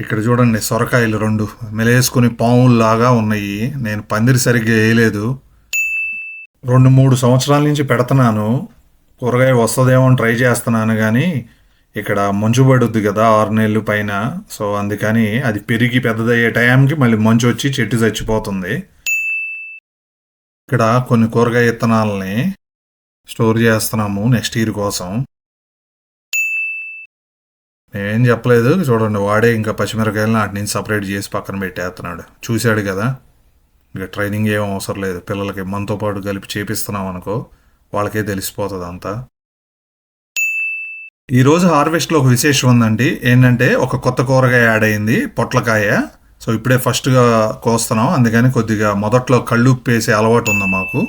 ఇక్కడ చూడండి సొరకాయలు రెండు. మెలేసుకుని పాముల్లాగా ఉన్నాయి. నేను పందిరి సరిగ్గా వేయలేదు. రెండు మూడు సంవత్సరాల నుంచి పెడుతున్నాను. కూరగాయ వస్తుందేమో ట్రై చేస్తున్నాను కానీ ఇక్కడ మంచు పడుద్ది కదా ఆరు నెలలు పైన. సో అందుకని అది పెరిగి పెద్దదయ్యే టైంకి మళ్ళీ మంచు వచ్చి చెట్టు చచ్చిపోతుంది. ఇక్కడ కొన్ని కూరగాయ విత్తనాలని స్టోర్ చేస్తున్నాము నెక్స్ట్ ఇయర్ కోసం. నేనేం చెప్పలేదు చూడండి వాడే ఇంకా పచ్చిమిరకాయలను వాటి నుంచి సపరేట్ చేసి పక్కన పెట్టేస్తున్నాడు. చూశాడు కదా? ఇక ట్రైనింగ్ ఏం అవసరం లేదు. పిల్లలకి మనతో పాటు కలిపి చేపిస్తున్నాం అనుకో వాళ్ళకే తెలిసిపోతుంది అంతా. ఈరోజు హార్వెస్ట్లో ఒక విశేషం ఉందండి. ఏంటంటే ఒక కొత్త కూరగాయ యాడ్ అయింది పొట్లకాయ. సో ఇప్పుడే ఫస్ట్గా కోస్తున్నాం. అందుకని కొద్దిగా మొదట్లో కళ్ళు ఉప్పేసే అలవాటు ఉంది మాకు.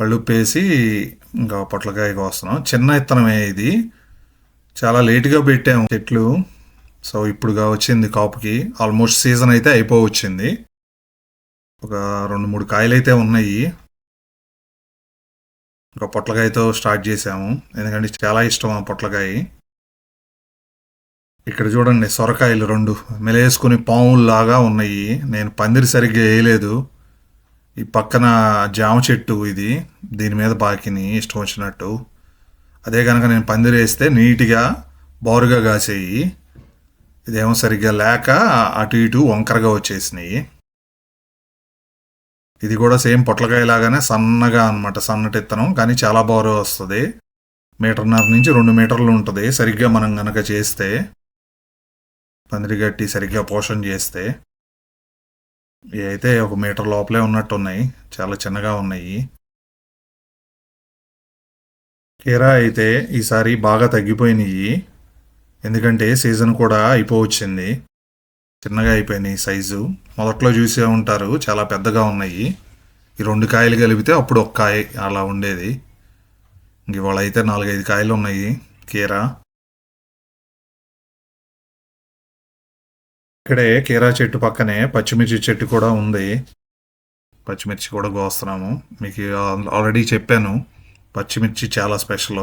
కళ్ళు ఉప్పేసి ఇంకా పొట్లకాయ కోస్తున్నాం. చిన్న విత్తనమే ఇది. చాలా లేట్గా పెట్టాము చెట్లు. సో ఇప్పుడుగా వచ్చింది కాపుకి. ఆల్మోస్ట్ సీజన్ అయితే అయిపోవచ్చింది. ఒక రెండు మూడు కాయలు అయితే ఉన్నాయి. ఒక పొట్లకాయతో స్టార్ట్ చేసాము. ఎందుకంటే చాలా ఇష్టం ఆ పొట్లకాయ. ఇక్కడ చూడండి సొరకాయలు రెండు. మెలేసుకుని పాముల్లాగా ఉన్నాయి. నేను పందిరి సరిగ్గా వేయలేదు. ఈ పక్కన జామ చెట్టు ఇది. దీని మీద బాకిని ఇష్టం వచ్చినట్టు. అదే కనుక నేను పందిరి వేస్తే నీట్గా బోరుగా కాసేయి. ఇదేమో సరిగ్గా లేక అటు ఇటు వంకరగా వచ్చేసినాయి. ఇది కూడా సేమ్ పొట్లకాయ లాగానే సన్నగా అనమాట సన్నటి ఇత్తనం కానీ చాలా బాగా వస్తుంది. మీటర్న్నర నుంచి రెండు మీటర్లు ఉంటుంది. సరిగ్గా మనం గనక చేస్తే పందిరి గట్టి సరిగ్గా పోషణ చేస్తే ఇవి అయితే ఒక మీటర్ లోపలే ఉన్నట్టు ఉన్నాయి చాలా చిన్నగా ఉన్నాయి. కీరా అయితే ఈసారి బాగా తగ్గిపోయినాయి. ఎందుకంటే సీజన్ కూడా అయిపోవచ్చింది. చిన్నగా అయిపోయినాయి సైజు. మొదట్లో చూసే ఉంటారు చాలా పెద్దగా ఉన్నాయి. ఈ రెండు కాయలు కలిపితే అప్పుడు ఒక కాయ అలా ఉండేది. ఇవాళ అయితే నాలుగైదు కాయలు ఉన్నాయి కీరా. ఇక్కడే కీరా చెట్టు పక్కనే పచ్చిమిర్చి చెట్టు కూడా ఉంది. పచ్చిమిర్చి కూడా కోస్తున్నాము. మీకు ఆల్రెడీ చెప్పాను. పచ్చిమిర్చి చాలా స్పెషల్.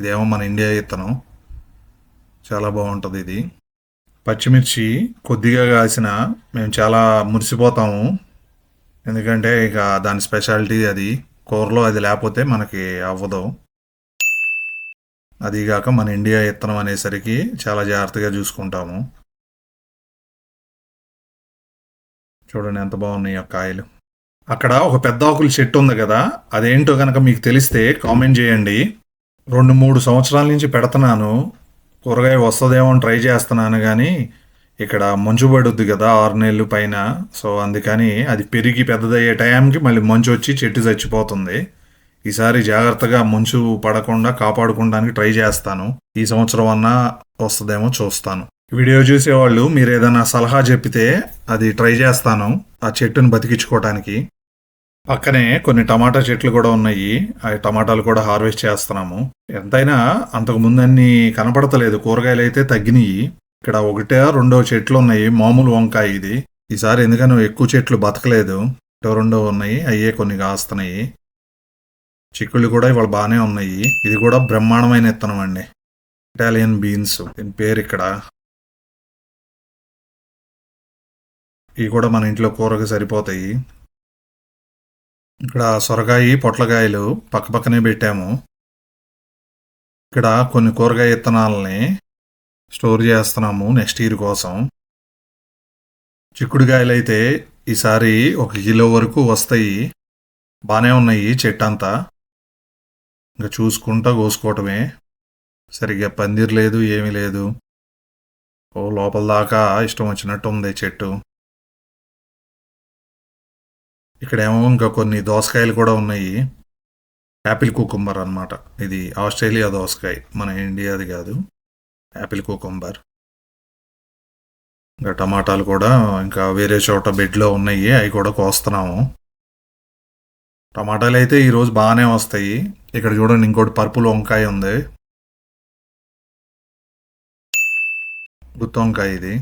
ఇదేమో మన ఇండియా ఇత్తనం. చాలా బాగుంటుంది ఇది. పచ్చిమిర్చి కొద్దిగా కాసిన మేము చాలా మురిసిపోతాము. ఎందుకంటే ఇక దాని స్పెషాలిటీ అది. కూరలో అది లేకపోతే మనకి అవ్వదు. అదిగాక మన ఇండియా ఇత్తనం అనేసరికి చాలా జాగ్రత్తగా చూసుకుంటాము. చూడండి ఎంత బాగున్నాయి ఆ కాయలు. అక్కడ ఒక పెద్ద ఆకుల చెట్టు ఉంది కదా అదేంటో కనుక మీకు తెలిస్తే కామెంట్ చేయండి. రెండు మూడు సంవత్సరాల నుంచి పెడుతున్నాను కూరగాయ వస్తుందేమో ట్రై చేస్తున్నాను కానీ ఇక్కడ మంచు పడుద్ది కదా ఆరు నెలలు పైన. సో అందుకని అది పెరిగి పెద్దదయ్యే టైంకి మళ్ళీ మంచు వచ్చి చెట్టు చచ్చిపోతుంది. ఈసారి జాగ్రత్తగా మంచు పడకుండా కాపాడుకోవడానికి ట్రై చేస్తాను. ఈ సంవత్సరం అన్నా వస్తుందేమో చూస్తాను. వీడియో చూసేవాళ్ళు మీరు ఏదైనా సలహా చెప్పితే అది ట్రై చేస్తాను ఆ చెట్టుని బతికించుకోవటానికి. పక్కనే కొన్ని టమాటా చెట్లు కూడా ఉన్నాయి. ఆ టమాటాలు కూడా హార్వెస్ట్ చేస్తున్నాము. ఎంతైనా అంతకు ముందన్ని కనపడతలేదు. కూరగాయలు అయితే తగ్గినాయి ఇక్కడ ఒకటే రెండో చెట్లు ఉన్నాయి. మామూలు వంకాయ ఇది. ఈసారి ఎందుకనో ఎక్కువ చెట్లు బతకలేదు. ఒకటో రెండో ఉన్నాయి. అయ్యే కొన్ని కాస్తున్నాయి. చిక్కుళ్ళు కూడా ఇవాళ బాగానే ఉన్నాయి. ఇది కూడా బ్రహ్మాండమైన ఇత్తనం అండి. Italian beans. దీని పేరు ఇక్కడ. ఇవి కూడా మన ఇంట్లో కూరకి సరిపోతాయి. ఇక్కడ సొరకాయి పొట్లకాయలు పక్క పక్కనే పెట్టాము. ఇక్కడ కొన్ని కూరగాయ విత్తనాలని స్టోర్ చేస్తున్నాము నెక్స్ట్ ఇయర్ కోసం. చిక్కుడుకాయలు అయితే ఈసారి ఒక కిలో వరకు వస్తాయి. బాగానే ఉన్నాయి చెట్టు అంతా ఇంకా చూసుకుంటా కోసుకోవటమే. సరిగ్గా పందిర్ లేదు ఏమీ లేదు. ఓ లోపల దాకా ఇష్టం వచ్చినట్టు ఉంది చెట్టు. ఇక్కడేమో ఇంకా కొన్ని దోసకాయలు కూడా ఉన్నాయి. యాపిల్ కుకుంబర్ అన్నమాట. ఇది ఆస్ట్రేలియా దోసకాయ. మన ఇండియాది కాదు. Apple cucumber. ఇంకా టమాటాలు కూడా ఇంకా వేరే చోట బెడ్లో ఉన్నాయి. అవి కూడా కోస్తున్నాము. టమాటాలు అయితే ఈరోజు బాగానే వస్తాయి. ఇక్కడ చూడండి ఇంకోటి పర్పుల్ వంకాయ ఉంది. గుత్తి వంకాయ ఇది.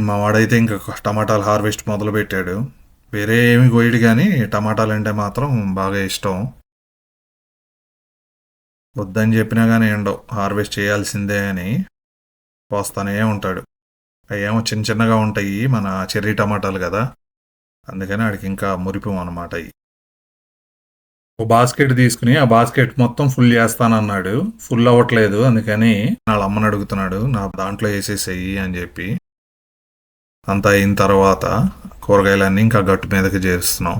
మా వాడైతే ఇంకా టమాటాలు హార్వెస్ట్ మొదలు పెట్టాడు వేరే ఏమి కోయడు కానీ టమాటాలు అంటే మాత్రం బాగా ఇష్టం. వద్దని చెప్పినా కానీ ఉండవు హార్వెస్ట్ చేయాల్సిందే అని పోస్తానే ఉంటాడు. అవి ఏమో చిన్న చిన్నగా ఉంటాయి మన చెర్రీ టమాటాలు కదా. అందుకని ఆడికి ఇంకా మురిపి అనమాట అవి ఒక బాస్కెట్ తీసుకుని ఆ బాస్కెట్ మొత్తం ఫుల్ చేస్తానన్నాడు. ఫుల్ అవ్వట్లేదు అందుకని వాళ్ళ అమ్మని అడుగుతున్నాడు నా దాంట్లో వేసేసేయి అని చెప్పి. అంతా అయిన తర్వాత కూరగాయలన్నీ ఇంకా గట్టు మీదకి చేస్తున్నాం.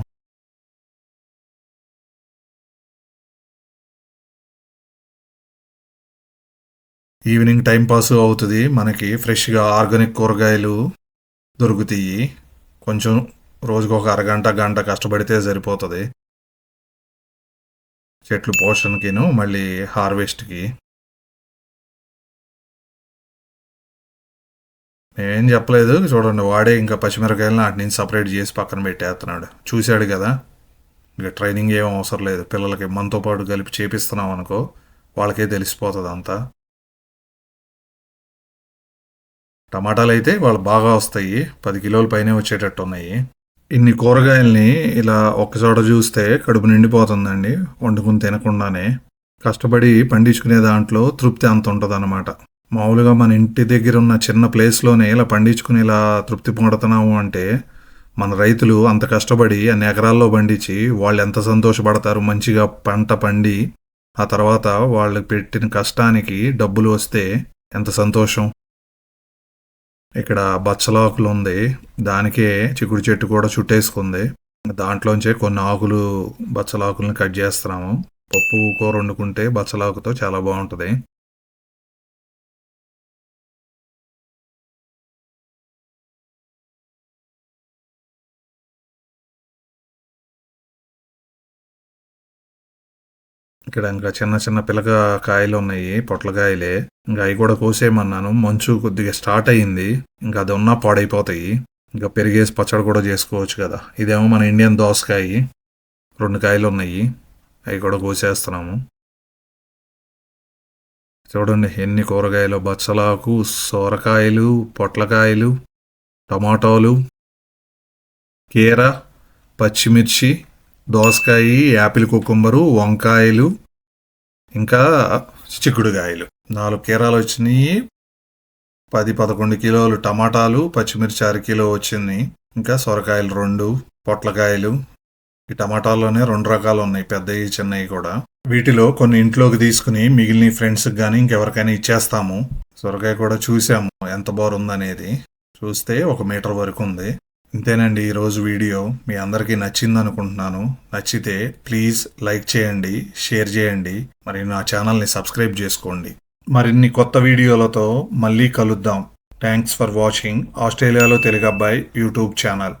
ఈవినింగ్ టైం పాస్ అవుతుంది. మనకి ఫ్రెష్గా ఆర్గానిక్ కూరగాయలు దొరుకుతాయి. కొంచెం రోజుకు ఒక అరగంట గంట కష్టపడితే సరిపోతుంది. చెట్లు పోషణకిను మళ్ళీ హార్వెస్ట్కి. నేనేం చెప్పలేదు. చూడండి వాడే ఇంకా పచ్చిమిరకాయలను వాటి నుంచి సపరేట్ చేసి పక్కన పెట్టేస్తున్నాడు. చూశాడు కదా? ఇంకా ట్రైనింగ్ ఏం అవసరం లేదు. పిల్లలకి మనతో పాటు కలిపి చేపిస్తున్నాం అనుకో వాళ్ళకే తెలిసిపోతుంది అంతా. టమాటాలు అయితే వాళ్ళు బాగా వస్తాయి. పది కిలోల పైనే వచ్చేటట్టు ఉన్నాయి. ఇన్ని కూరగాయల్ని ఇలా ఒక్కచోట చూస్తే కడుపు నిండిపోతుందండి. వండుకుని తినకుండానే. కష్టపడి పండించుకునే దాంట్లో తృప్తి అంత ఉంటుంది మామూలుగా మన ఇంటి దగ్గర ఉన్న చిన్న ప్లేస్లోనే ఇలా పండించుకుని ఇలా తృప్తి పొందుతున్నాము అంటే మన రైతులు అంత కష్టపడి అన్ని ఎకరాల్లో పండించి వాళ్ళు ఎంత సంతోషపడతారు మంచిగా పంట పండి ఆ తర్వాత వాళ్ళు పెట్టిన కష్టానికి డబ్బులు వస్తే ఎంత సంతోషం. ఇక్కడ బచ్చలాకులు ఉంది దానికే చిక్కుడు చెట్టు కూడా చుట్టేసుకుంది. దాంట్లోంచే కొన్ని ఆకులు బచ్చలాకులను కట్ చేస్తున్నాము. పప్పు కూర వండుకుంటే బచ్చలాకుతో చాలా బాగుంటుంది. ఇక్కడ ఇంకా చిన్న చిన్న పిలక కాయలు ఉన్నాయి పొట్లకాయలే ఇంకా అవి కూడా కోసేయమన్నాను. మంచు కొద్దిగా స్టార్ట్ అయ్యింది. ఇంకా అది ఉన్నా పాడైపోతాయి. ఇంకా పెరిగేసి పచ్చడి కూడా చేసుకోవచ్చు కదా. ఇదేమో మన ఇండియన్ దోసకాయ. రెండు కాయలు ఉన్నాయి. అవి కూడా కోసేస్తున్నాము. చూడండి ఎన్ని కూరగాయలు. బచ్చలాకు సొరకాయలు పొట్లకాయలు టమాటోలు కీర పచ్చిమిర్చి దోసకాయ యాపిల్ కుకుంబరు వంకాయలు ఇంకా చిక్కుడుకాయలు. నాలుగు కీరాలు వచ్చినాయి. పది పదకొండు కిలోలు టమాటాలు పచ్చిమిర్చి అర కిలో వచ్చింది. ఇంకా సొరకాయలు రెండు పొట్లకాయలు. ఈ టమాటాల్లోనే రెండు రకాలు ఉన్నాయి పెద్దవి చిన్నవి కూడా. వీటిలో కొన్ని ఇంట్లోకి తీసుకుని మిగిలిన ఫ్రెండ్స్కి కానీ ఇంకెవరికైనా ఇచ్చేస్తాము. సొరకాయ కూడా చూసాము ఎంత బాగుందనేది చూస్తే ఒక మీటర్ వరకు ఉంది. ఇంతేనండి ఈరోజు వీడియో. మీ అందరికీ నచ్చింది అనుకుంటున్నాను నచ్చితే ప్లీజ్ లైక్ చేయండి షేర్ చేయండి. మరి నా ఛానల్ని సబ్స్క్రైబ్ చేసుకోండి. మరిన్ని కొత్త వీడియోలతో మళ్ళీ కలుద్దాం. Thanks for watching. ఆస్ట్రేలియాలో తెలుగు అబ్బాయి యూట్యూబ్ ఛానల్.